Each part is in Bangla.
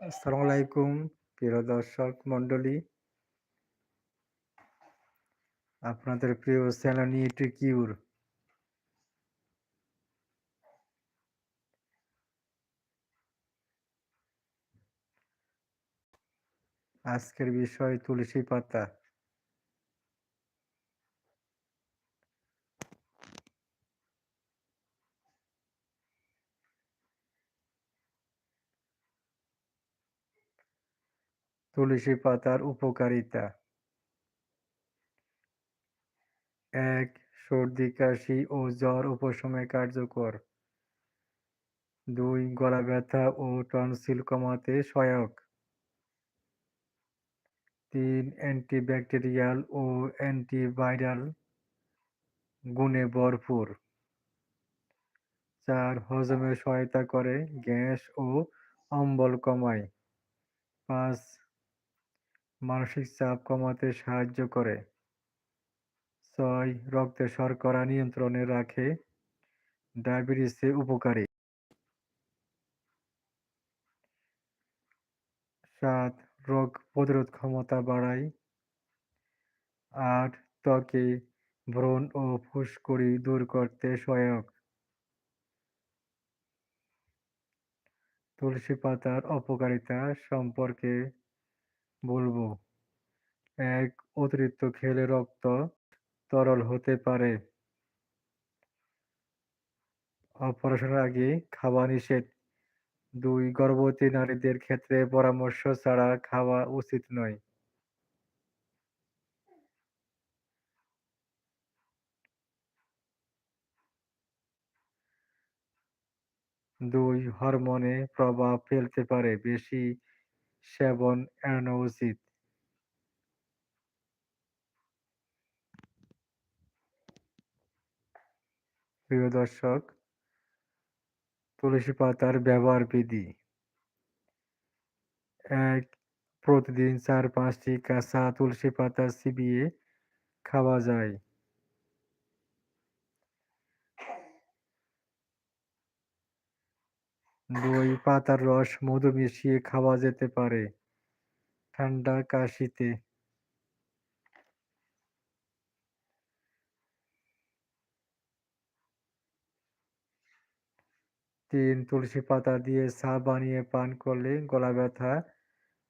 আসসালামু আলাইকুম প্রিয় দর্শক মণ্ডলী। আপনাদের প্রিয় চ্যানেল কিউর আজকের বিষয় তুলসী পাতা। তুলসী পাতার উপকারিতা। এক সর্দি, কাশি ও জ্বর উপশমে কার্যকর। দুই গলা ব্যথা ও টনসিল কমাতে সহায়ক। ৩. অ্যান্টিব্যাকটেরিয়াল ও অ্যান্টিভাইরাল গুণে ভরপুর। চার হজমে সহায়তা করে, গ্যাস ও অম্বল কমায়। ৫. মানসিক চাপ কমাতে সাহায্য করে। ছয় রক্তে শর্করা নিয়ন্ত্রণে রাখে, ডায়াবেটিসে উপকারী। ৭. রোগ প্রতিরোধ ক্ষমতা বাড়ায়। ৮. ত্বকে ব্রণ ও ফুসকুড়ি দূর করতে সহায়ক। তুলসী পাতার অপকারিতা সম্পর্কে বলব। এক অতিরিক্ত খেলে রক্ত তরল হতে পারে। অপারেশনের আগে খাওয়া নিষেধ। দুই গর্ভবতী নারীদের ক্ষেত্রে পরামর্শ ছাড়া খাওয়া উচিত নয়। দুই হরমোনে প্রভাব ফেলতে পারে, বেশি সেবন এড়ানো উচিত। প্রিয় দর্শক, তুলসী পাতার ব্যবহার বিধি। এক প্রতিদিন ৪-৫টি কাঁচা তুলসী পাতা চিবিয়ে খাওয়া যায়। ২. পাতার রস, মধু মিশিয়ে খাওয়া যেতে পারে ঠান্ডা কাশিতে। তিন তুলসী পাতা দিয়ে চা বানিয়ে পান করলে গলা ব্যথা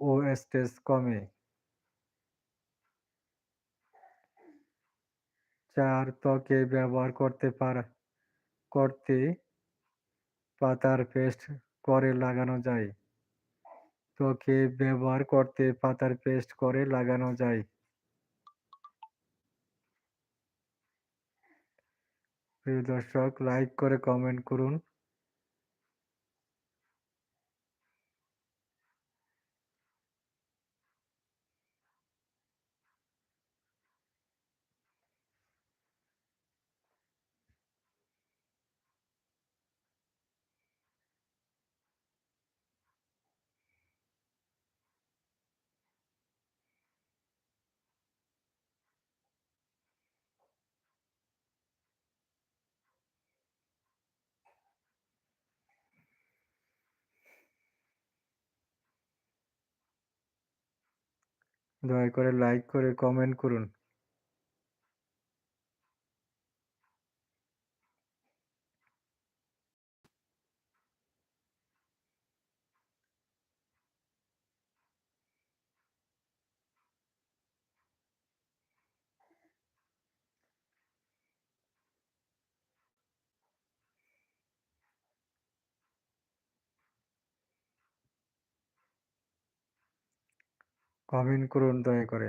ও স্ট্রেস কমে। চার ত্বকে ব্যবহার করতে পার, করতে পাতার পেস্ট করে লাগানো যায়। ত্বকে ব্যবহার করতে পাতার পেস্ট করে লাগানো যায়। প্রিয় দর্শক লাইক করে কমেন্ট করুন। দয়া করে লাইক করে কমেন্ট করুন। কমেন্ট করুন দয়া করে।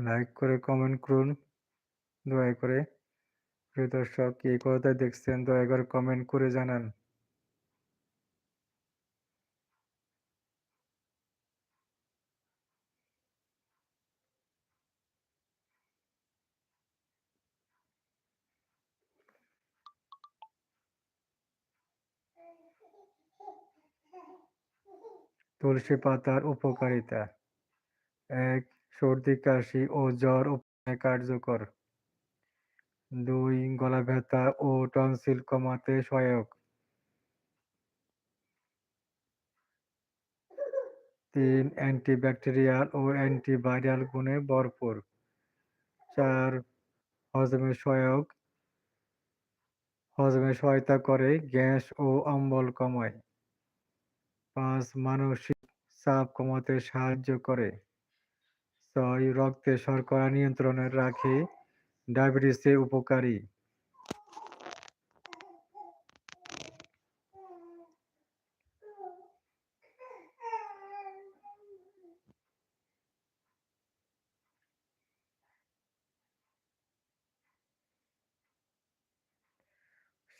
লাইক করে কমেন্ট করুন দয়া করে। প্রিয় দর্শক কে কোথা দেখছেন, দয়া করে কমেন্ট করে জানান। তুলসী পাতার উপকারিতা: ১. সর্দি, কাশি ও জ্বর উপশমে কার্যকর। দুই গলা ব্যথা ও টনসিল কমাতে সহায়ক। ৩. অ্যান্টিব্যাকটেরিয়াল ও অ্যান্টিভাইরাল গুণে ভরপুর। চার হজমে সহায়ক হজমে সহায়তা করে, গ্যাস ও অম্বল কমায়। পাঁচ মানসিক চাপ কমাতে সাহায্য করে। ৬. রক্তে শর্করা নিয়ন্ত্রণে রাখে, ডায়াবেটিসে উপকারী।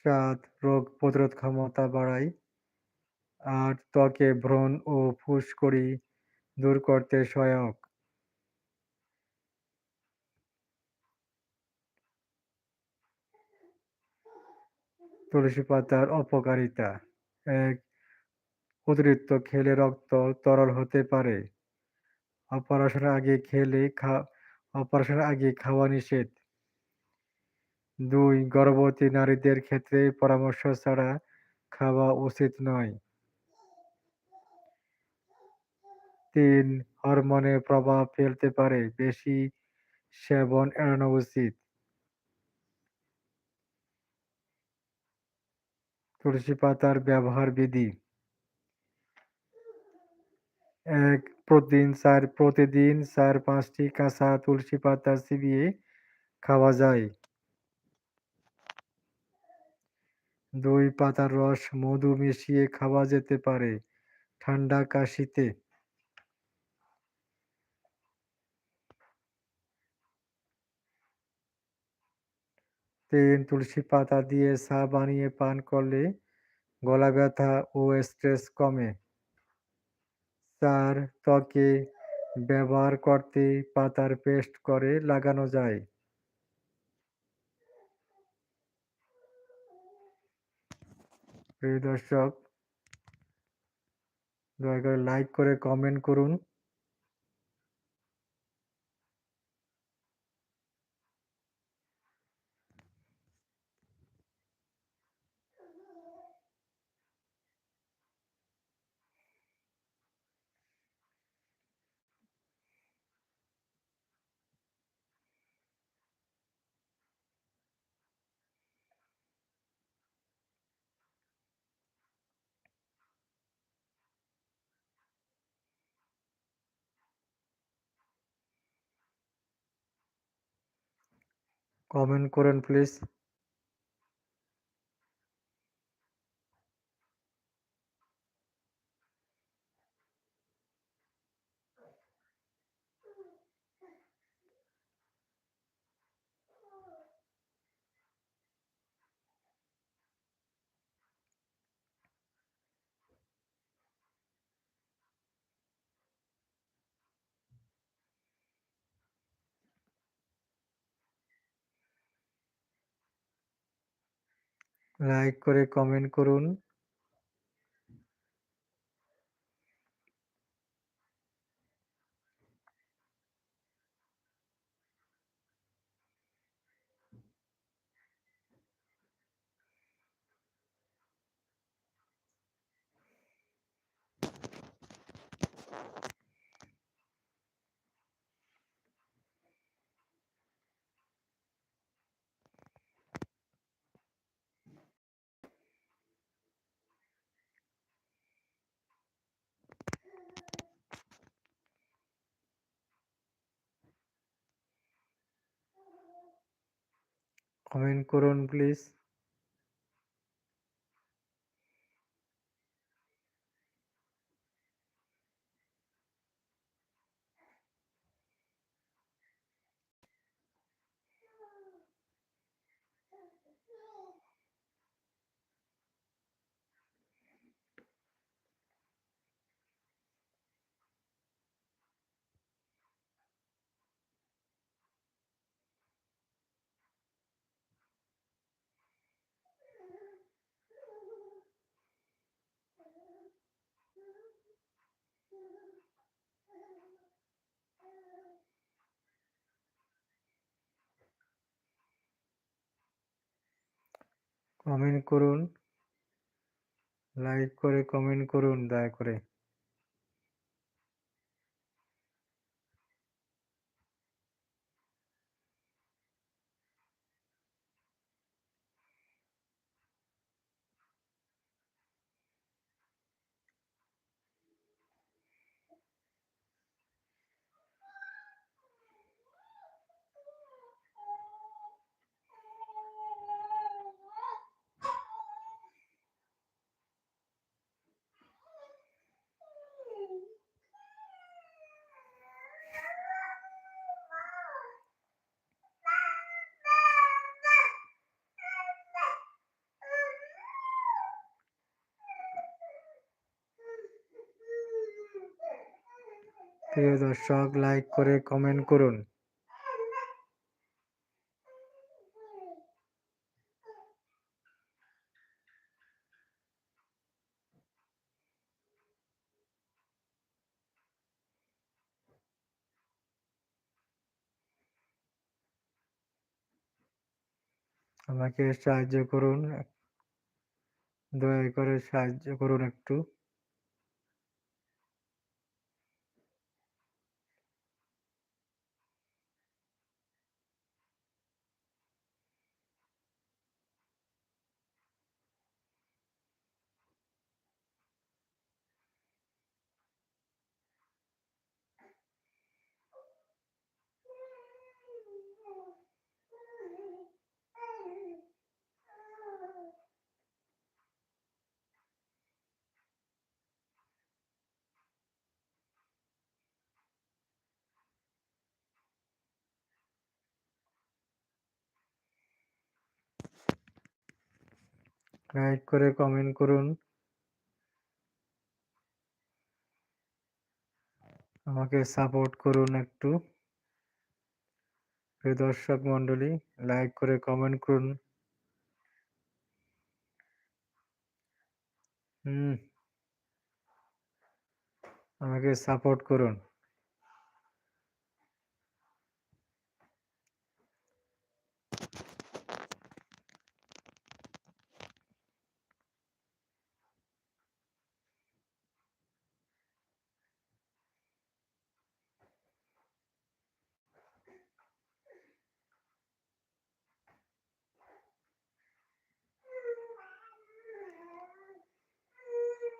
সাত রোগ প্রতিরোধ ক্ষমতা বাড়ায়। আর ত্বকে ব্রণ ও ফুসকুড়ি দূর করতে সহায়ক। তুলসী পাতার অপকারিতা: এক অতিরিক্ত খেলে রক্ত তরল হতে পারে। অপারেশনের আগে খেলে খা আগে খাওয়া নিষেধ। দুই গর্ভবতী নারীদের ক্ষেত্রে পরামর্শ ছাড়া খাওয়া উচিত নয়। তিন হরমোনে প্রভাব ফেলতে পারে, বেশি সেবন এড়ানো উচিত। তুলসী পাতার ব্যবহার বিধি: এক, প্রতিদিন চার, প্রতিদিন ৪-৫টি কাঁচা তুলসী পাতা চিবিয়ে খাওয়া যায়। দুই, পাতার রস মধু মিশিয়ে খাওয়া যেতে পারে ঠান্ডা কাশিতে। ৩. তুলসী পাতা দিয়ে চা বানিয়ে পান করলে গলা ব্যথা ও স্ট্রেস কমে। ৪. ত্বকে ব্যবহার করতে পাতার পেস্ট করে লাগানো যায়। প্রিয় দর্শক, দয়া করে লাইক করে কমেন্ট করুন। কমেন্ট করেন প্লিজ। লাইক করে কমেন্ট করুন। কমেন্ট করুন প্লিজ। কমেন্ট করুন। লাইক করে কমেন্ট করুন দয়া করে। প্রিয় দর্শক লাইক করে কমেন্ট করুন। আমাকে সাহায্য করুন। দয়া করে সাহায্য করুন একটু। লাইক করে কমেন্ট করুন। আমাকে সাপোর্ট করুন একটু। প্রিয় দর্শক মণ্ডলী লাইক করে কমেন্ট করুন। হুম। আমাকে সাপোর্ট করুন।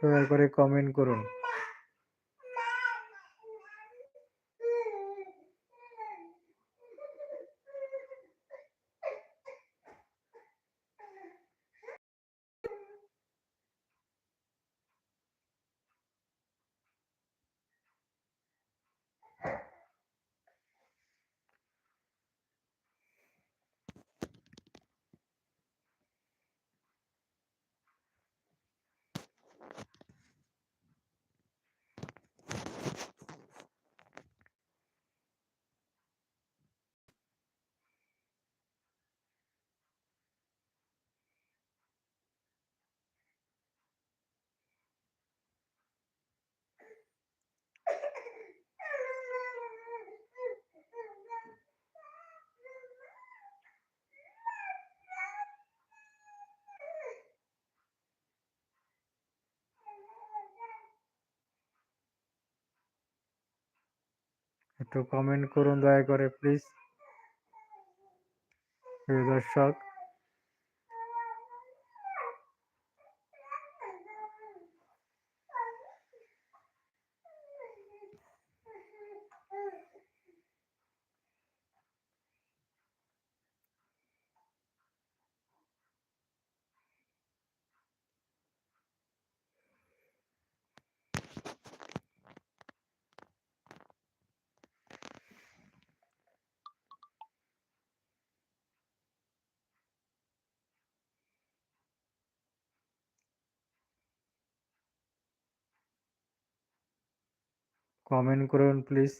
দয়া করে কমেন্ট করুন। একটু কমেন্ট করুন দয়া করে প্লিজ। প্রিয় দর্শক। কমেন্ট করুন প্লিজ।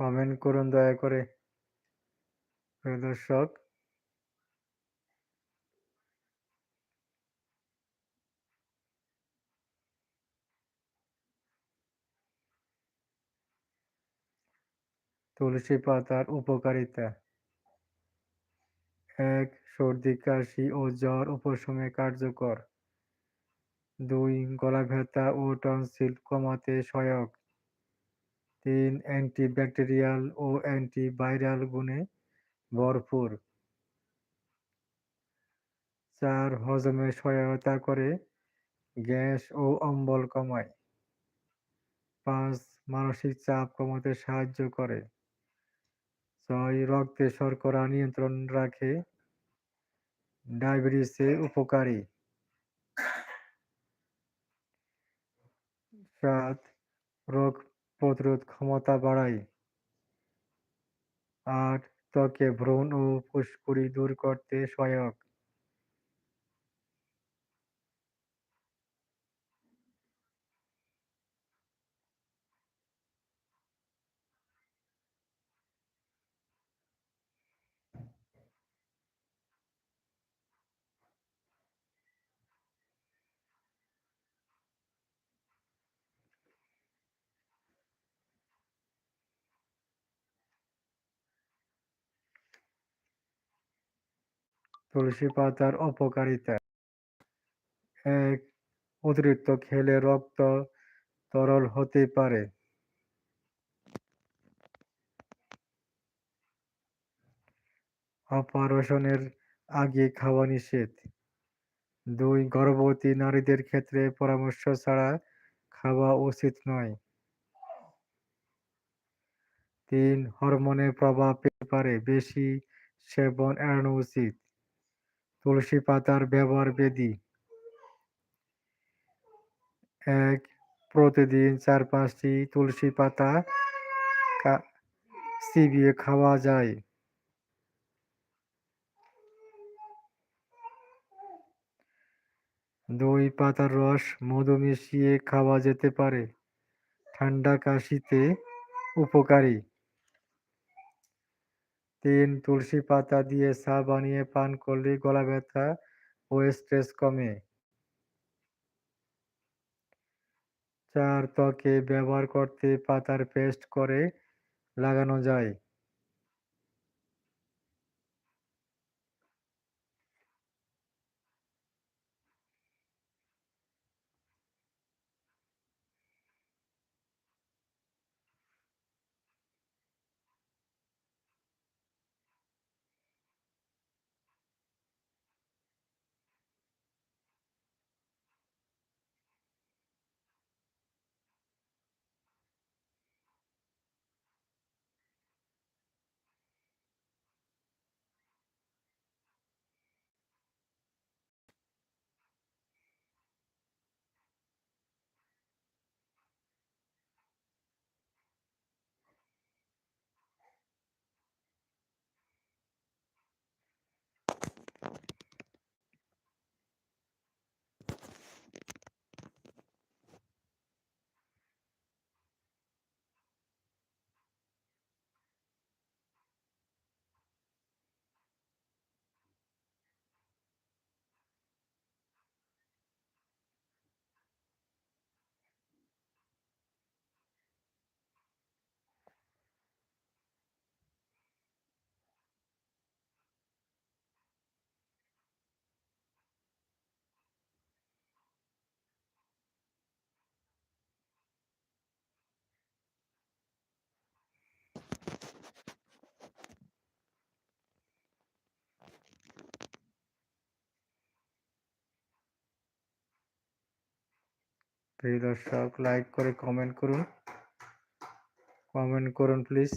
কমেন্ট করুন দয়া করে। দর্শক। তুলসী পাতার উপকারিতা। এক, সর্দি, কাশি ও জ্বর উপশমে কার্যকর। দুই গলা ব্যথা ও টনসিল কমাতে সহায়ক। তিন অ্যান্টিব্যাকটেরিয়াল ও অ্যান্টিভাইরাল গুণে ভরপুর। চার, হজমে সহায়তা করে গ্যাস ও অম্বল কমায়। পাঁচ, মানসিক চাপ কমাতে সাহায্য করে। ছয়, রক্তে শর্করা নিয়ন্ত্রণ রাখে। ডায়াবেটিসে উপকারী। সাত, রোগ প্রতিরোধ ক্ষমতা বাড়ায় আর ত্বকে ব্রণ ও ফুসকুড়ি দূর করতে সহায়ক। তুলসী পাতার অপকারিতা এক, অতিরিক্ত খেলে রক্ত তরল হতে পারে। অপারেশনের আগে খাওয়া নিষেধ। দুই, গর্ভবতী নারীদের ক্ষেত্রে পরামর্শ ছাড়া খাওয়া উচিত নয়। তিন, হরমোনের প্রভাব পেতে পারে। বেশি সেবন এড়ানো উচিত। তুলসী পাতার ব্যবহার বেদি। এক, প্রতিদিন চার পাঁচটি তুলসী পাতা চিবিয়ে খাওয়া যায়। দই, পাতার রস, মধু মিশিয়ে খাওয়া যেতে পারে। ঠান্ডা কাশিতে উপকারী। তিন তুলসী পাতা দিয়ে চা বানিয়ে পান করলে গলা ব্যথা ও স্ট্রেস কমে। চার ত্বকে ব্যবহার করতে পাতার পেস্ট করে লাগানো যায়। প্রিয় দর্শক লাইক করে কমেন্ট করুন। কমেন্ট করুন প্লিজ